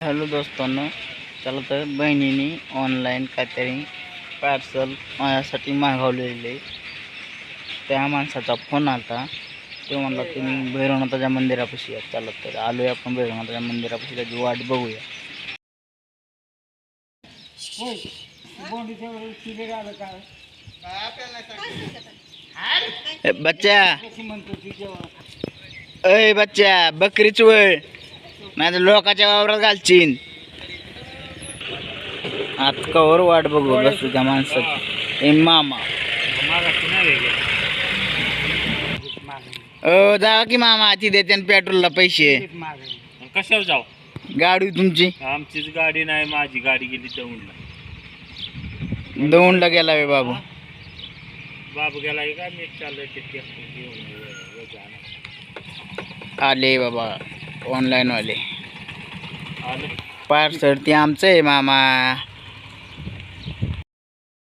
Hello दोस्तांनो चला तर बहिणीने ऑनलाईन काहीतरी पार्सल माझ्यासाठी मागवलेले. त्या माणसाचा फोन आला तो म्हणला तुम्ही भैरवनाथाच्या मंदिरापाशी या. चला तर आलोय आपण भैरवनाथाच्या मंदिरापाशी. त्याची वाट बघूया. ए, बच्चा! अय बच्चा! बकरीच वळ नाही तर लोकांच्या वावरात घालचीन. आत कवर वाट बघू बसू त्या माणसात ए मामा. अ जा की मामा ती देते पेट्रोलला पैसे. कशावर जाऊ गाडी तुमची? आमचीच गाडी नाही माझी गाडी गेली दौंडला. दौंडला गेला वे बाबू. बाबू गेलाय का? मी चाललोय. आले बाबा ऑनलाईन वाले. पार्सल ते आमचं आहे मामा.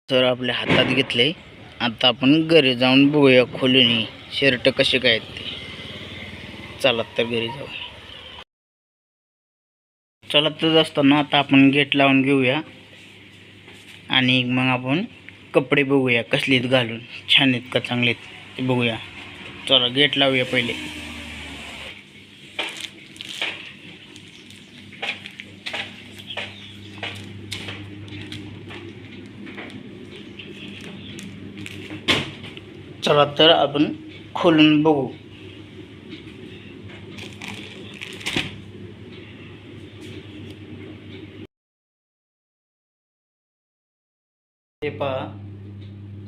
सर आपल्या हातात घेतले आता आपण घरी जाऊन बघूया खोलून शर्ट कसे काय आहेत ते. चला तर घरी जाऊ. चलतच असताना आता आपण गेट लावून घेऊया. आणि मग आपण कपडे बघूया कसले घालून. छान आहेत का चांगले आहेत ते बघूया. चला गेट लावूया पहिले. चला तर आपण खोलून बघू. हे पहा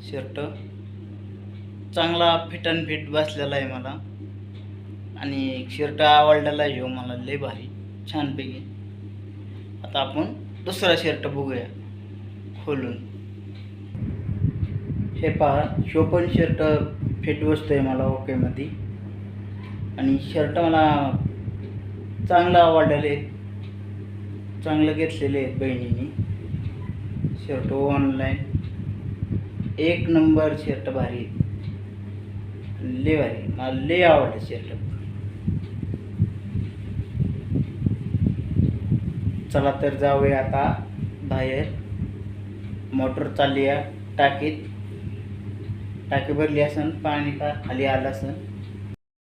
शर्ट. चांगला फिट अँड फिट बसलेला आहे मला. आणि शर्ट आवडलेला आहे हो मला लय भारी छानपैकी. आता आपण दुसरा शर्ट बघूया खोलून. हे पहा शो पण शर्ट फिट बसतोय मला ओकेमध्ये आणि शर्ट मला चांगलं आवडलेले आहेत चांगलं घेतलेले आहेत बहिणीने. शर्ट ऑनलाईन एक नंबर शर्ट भारी ले लय भारी मला लय आवडलं शर्ट चला तर जाऊया आता बाहेर. मोटर चालली आहे टाकीत. टाकी भरली असन पाणी का खाली आलं असन.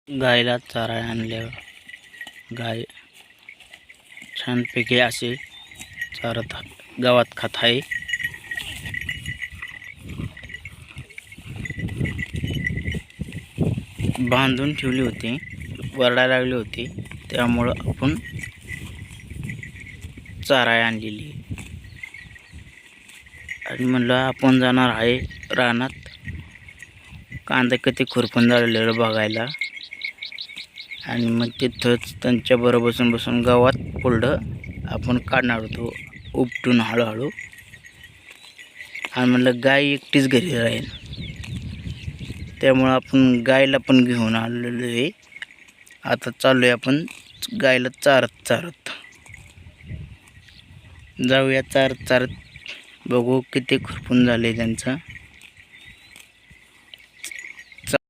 गायला चारा आणल्यावर गाय छानपैकी असे चारत गावात खात आहे. बांधून ठेवली होती वरडायला लागली होती त्यामुळं आपण चारा आणलेली आणि म्हणलं आपण जाणार आहे रानात. कांदा किती खुरपून झालेलं बघायला. आणि मग तिथंच त्यांच्याबरोबर बसून बसून गावात पुढं आपण काढणार होतो उपटून हळूहळू. आणि म्हणलं गाय एकटीच घरी राहील. त्यामुळं आपण गायला पण घेऊन आलेलो आहे. आता चालू आहे आपण गायला चारत चारत. जाऊया चारत चारत. बघू किती खुरपून झाले त्यांचं.